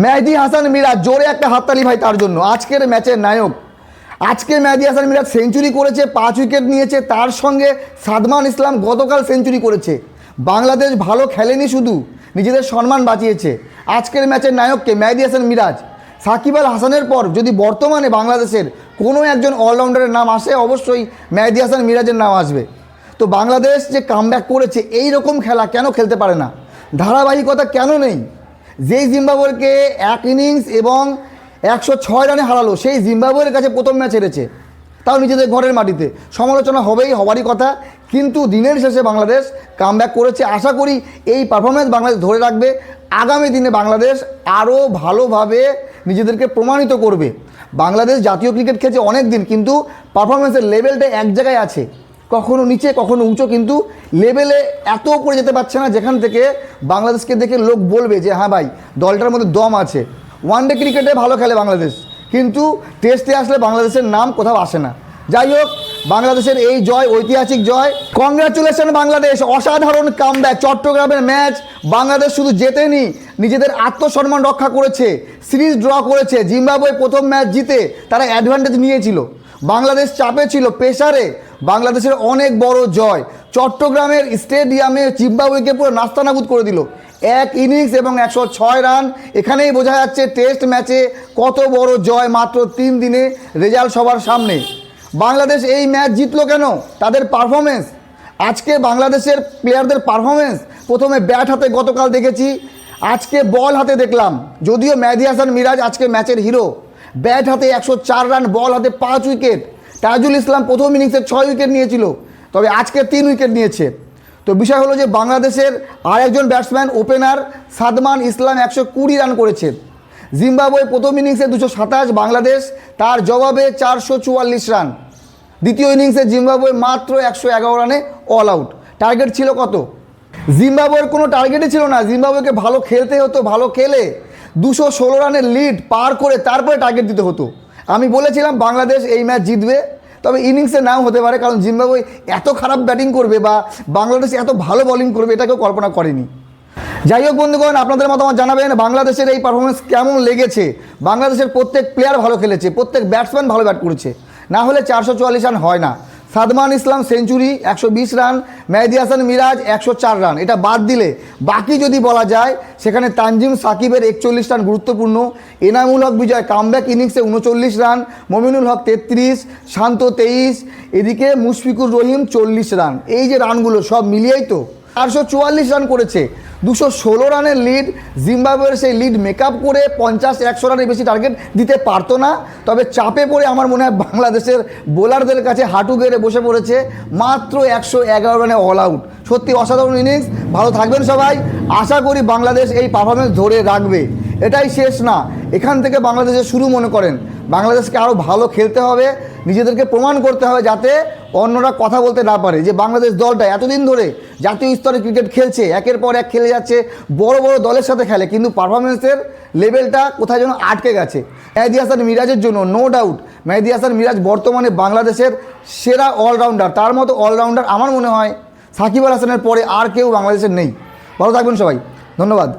মেহেদি হাসান মিরাজ, জোরে একটা হাততালি ভাই তার জন্য। আজকের ম্যাচের নায়ক। আজকে মেহেদি হাসান মিরাজ সেঞ্চুরি করেছে, পাঁচ উইকেট নিয়েছে, তার সঙ্গে সাদমান ইসলাম গতকাল সেঞ্চুরি করেছে। বাংলাদেশ ভালো খেলেনি শুধু, নিজেদের সম্মান বাঁচিয়েছে। আজকের ম্যাচের নায়ককে মেহেদি হাসান মিরাজ। সাকিব আল হাসানের পর যদি বর্তমানে বাংলাদেশের কোনো একজন অলরাউন্ডারের নাম আসে, অবশ্যই মেহেদি হাসান মিরাজের নাম আসবে। তো বাংলাদেশ যে কামব্যাক করেছে এই রকম খেলা কেন খেলতে পারে না? ধারাবাহিকতা কেন নেই? যেই জিম্বাবুয়েকে এক ইনিংস এবং একশো ছয় রানে হারালো, সেই জিম্বাবুয়ের কাছে প্রথম ম্যাচ হেরেছে। তাও নিজেদের ঘরের মাটিতে। সমালোচনা হবেই, হবারই কথা। কিন্তু দিনের শেষে বাংলাদেশ কামব্যাক করেছে। আশা করি এই পারফরমেন্স বাংলাদেশ ধরে রাখবে। আগামী দিনে বাংলাদেশ আরও ভালোভাবে নিজেদেরকে প্রমাণিত করবে। বাংলাদেশ জাতীয় ক্রিকেট খেলছে অনেক দিন কিন্তু পারফরমেন্সের লেভেলটা এক জায়গায় আছে। কখনো নিচে, কখনো উঁচু, কিন্তু লেভেলে এত উপরে যেতে পারছে না যেখান থেকে বাংলাদেশকে দেখে লোক বলবে যে হ্যাঁ ভাই, দলটার মধ্যে দম আছে। ওয়ান ডে ক্রিকেটে ভালো খেলে বাংলাদেশ, কিন্তু টেস্টে আসলে বাংলাদেশের নাম কোথাও আসে না। যাই হোক, বাংলাদেশের এই জয়, ঐতিহাসিক জয়। কংগ্রাচুলেশন বাংলাদেশ, অসাধারণ কামব্যাক চট্টগ্রামের ম্যাচ বাংলাদেশ শুধু জেতেনি, নিজেদের আত্মসম্মান রক্ষা করেছে সিরিজ ড্র করেছে। জিম্বাবুয়ে প্রথম ম্যাচ জিতে তারা অ্যাডভান্টেজ নিয়েছিল। বাংলাদেশ চাপে ছিল প্রেসারে বাংলাদেশের অনেক বড় জয়। চট্টগ্রামের স্টেডিয়ামে জিম্বাবুয়েকে পুরো নাস্তানাবুদ করে দিল। এক ইনিংস এবং একশো ছয় রান। এখানেই বোঝা যাচ্ছে টেস্ট ম্যাচে কত বড় জয় মাত্র তিন দিনে রেজাল্ট সবার সামনে। বাংলাদেশ এই ম্যাচ জিতলো কেন? তাদের পারফরমেন্স আজকে বাংলাদেশের প্লেয়ারদের পারফরমেন্স প্রথমে ব্যাট হাতে গতকাল দেখেছি। আজকে বল হাতে দেখলাম। যদিও মেহেদি হাসান মিরাজ আজকে ম্যাচের হিরো ব্যাট হাতে একশো চার রান বল হাতে পাঁচ উইকেট তাজুল ইসলাম প্রথম ইনিংসে ছয় উইকেট নিয়েছিল, তবে আজকে তিন উইকেট নিয়েছে। তো বিষয় হলো যে বাংলাদেশের আরেকজন ব্যাটসম্যান ওপেনার সাদমান ইসলাম একশো কুড়ি রান করেছে। জিম্বাবুয়ে প্রথম ইনিংসে দুশো সাতাশ, বাংলাদেশ তার জবাবে চারশো চুয়াল্লিশ রান দ্বিতীয় ইনিংসে জিম্বাবুয়ে মাত্র একশো এগারো রানে অল আউট টার্গেট ছিল কত? জিম্বাবুয়ের কোনো টার্গেটই ছিল না। জিম্বাবুয়েকে ভালো খেলতে হতো, ভালো খেলে দুশো ষোলো রানের লিড পার করে তারপরে টার্গেট দিতে হতো। আমি বলেছিলাম বাংলাদেশ এই ম্যাচ জিতবে, তবে ইনিংসে নাও হতে পারে, কারণ জিম্বাবুয়ে এত খারাপ ব্যাটিং করবে বা বাংলাদেশ এত ভালো বোলিং করবে এটা কেউ কল্পনা করেনি। যাই হোক বন্ধুগণ, আপনাদের মতো মতামত জানাবেন, বাংলাদেশের এই পারফরমেন্স কেমন লেগেছে? বাংলাদেশের প্রত্যেক প্লেয়ার ভালো খেলেছে, প্রত্যেক ব্যাটসম্যান ভালো ব্যাট করেছে। না হলে চারশো চুয়াল্লিশ রান হয় না। সাদমান ইসলাম সেঞ্চুরি একশো বিশ রান, মেহেদি হাসান মিরাজ একশো চার রান। এটা বাদ দিলে বাকি যদি বলা যায়, সেখানে তানজিম সাকিবের একচল্লিশ রান গুরুত্বপূর্ণ, এনামুল হক বিজয় কামব্যাক ইনিংসে উনচল্লিশ রান, মমিনুল হক তেত্রিশ, শান্ত তেইশ, এদিকে মুশফিকুর রহিম চল্লিশ রান। এই যে রানগুলো সব মিলিয়েই তো চারশো চুয়াল্লিশ রান করেছে। দুশো ষোলো রানের লিড জিম্বাবুয়ের সেই লিড মেকআপ করে পঞ্চাশ, একশো রানের বেশি টার্গেট দিতে পারতো না। তবে চাপে পড়ে আমার মনে হয় বাংলাদেশের বোলারদের কাছে হাঁটু গেড়ে বসে পড়েছে মাত্র একশো এগারো রানে অল আউট সত্যি অসাধারণ ইনিংস ভালো থাকবেন সবাই। আশা করি বাংলাদেশ এই পারফরমেন্স ধরে রাখবে। এটাই শেষ না। এখান থেকে বাংলাদেশের শুরু মনে করেন। বাংলাদেশকে আরও ভালো খেলতে হবে। নিজেদেরকে প্রমাণ করতে হবে যাতে অন্যরা কথা বলতে না পারে যে বাংলাদেশ দলটা এতদিন ধরে জাতীয় স্তরে ক্রিকেট খেলছে, একের পর এক খেলে যাচ্ছে, বড় বড় দলের সাথে খেলে, কিন্তু পারফরমেন্সের লেভেলটা কোথায় যেন আটকে গেছে। মেহেদি হাসান মিরাজের জন্য নো ডাউট মেহেদি হাসান মিরাজ বর্তমানে বাংলাদেশের সেরা অলরাউন্ডার তার মতো অলরাউন্ডার আমার মনে হয় সাকিব আল হাসানের পরে আর কেউ বাংলাদেশের নেই। ভালো থাকবেন সবাই, ধন্যবাদ।